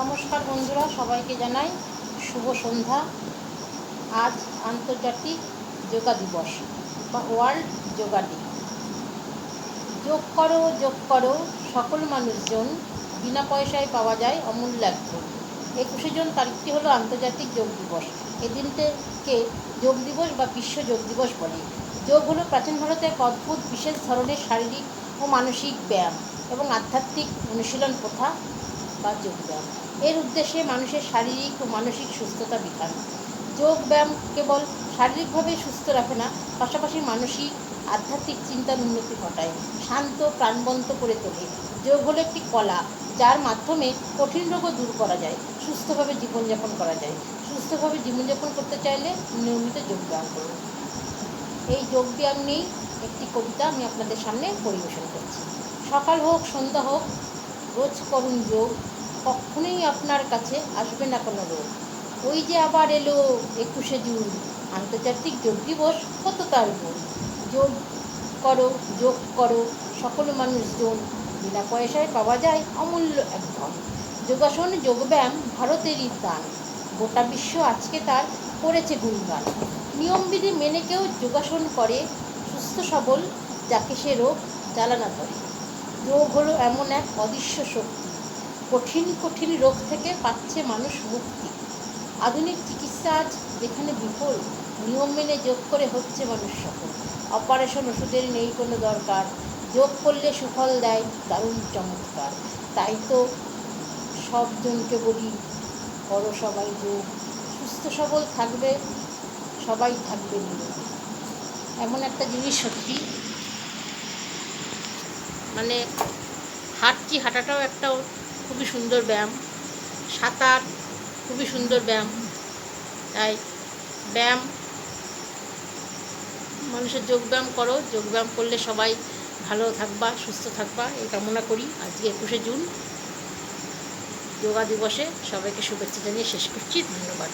নমস্কার বন্ধুরা, সবাইকে জানাই শুভ সন্ধ্যা। আজ আন্তর্জাতিক যোগা দিবস বা ওয়ার্ল্ড যোগা ডে। যোগ করো যোগ করো, সকল মানুষজন বিনা পয়সায় পাওয়া যায় অমূল্য এক একুশে জুন তারিখটি হলো আন্তর্জাতিক যোগ দিবস। এদিনটিকে যোগ দিবস বা বিশ্ব যোগ দিবস বলে। যোগ হলো প্রাচীন ভারতে এক অদ্ভুত, বিশেষ ধরনের শারীরিক ও মানসিক ব্যায়াম এবং আধ্যাত্মিক অনুশীলন প্রথা। বা যোগব্যায়াম। এর উদ্দেশ্যে মানুষের শারীরিক ও মানসিক সুস্থতা বিধান। যোগ ব্যায়াম কেবল শারীরিকভাবে সুস্থ রাখে না, পাশাপাশি মানসিক, আধ্যাত্মিক চিন্তার উন্নতি ঘটায়। শান্ত, প্রাণবন্ত করে তোলে। যোগ হলো একটি কলা, যার মাধ্যমে কঠিন রোগও দূর করা যায়, সুস্থভাবে জীবনযাপন করা যায়। সুস্থভাবে জীবনযাপন করতে চাইলে নিয়মিত যোগব্যায়াম করুন। এই যোগব্যায়াম নিয়েই একটি কবিতা আমি আপনাদের সামনে পরিবেশন করছি। সকাল হোক, সন্ধ্যা হোক রোজ করুন যোগ কখনোই আপনার কাছে আসবে না কোনো রোগ। ওই যে আবার এলো একুশে জুন, আন্তর্জাতিক যোগ দিবস, কত তার যোগ করো যোগ করো, সকল মানুষজন বিনা পয়সায় পাওয়া যায় অমূল্য এক যোগাসন, যোগব্যায়াম ভারতেরই দান গোটা বিশ্ব আজকে তার করেছে গুণগান। নিয়মবিধি মেনে কেউ যোগাসন করে সুস্থ সবল, যাকে সে রোগ জ্বালানা করে। যোগ হলো এমন এক অদৃশ্য শক্তি। কঠিন কঠিন রোগ থেকে পাচ্ছে মানুষ মুক্তি। আধুনিক চিকিৎসা আজ যেখানে বিফল, নিয়ম মেনে যোগ করে হচ্ছে মানুষ সফল। অপারেশন ওষুধের নেই কোনো দরকার, যোগ করলে সুফল দেয় দারুণ চমৎকার। তাই তো সবজনকে বলি, করো সবাই যোগ। সুস্থ, সবল থাকবে, সবাই থাকবে নিরোগী। এমন একটা জিনিস সত্যি। মানে হাঁটছি, হাঁটাটাও একটা খুবই সুন্দর ব্যায়াম। সাঁতার খুবই সুন্দর ব্যায়াম। তাই ব্যায়াম, মানুষের যোগব্যায়াম করো। যোগব্যায়াম করলে সবাই ভালো থাকবা, সুস্থ থাকবা। এই কামনা করি। আজকে একুশে জুন। যোগা দিবসে সবাইকে শুভেচ্ছা জানিয়ে শেষ করছি। ধন্যবাদ।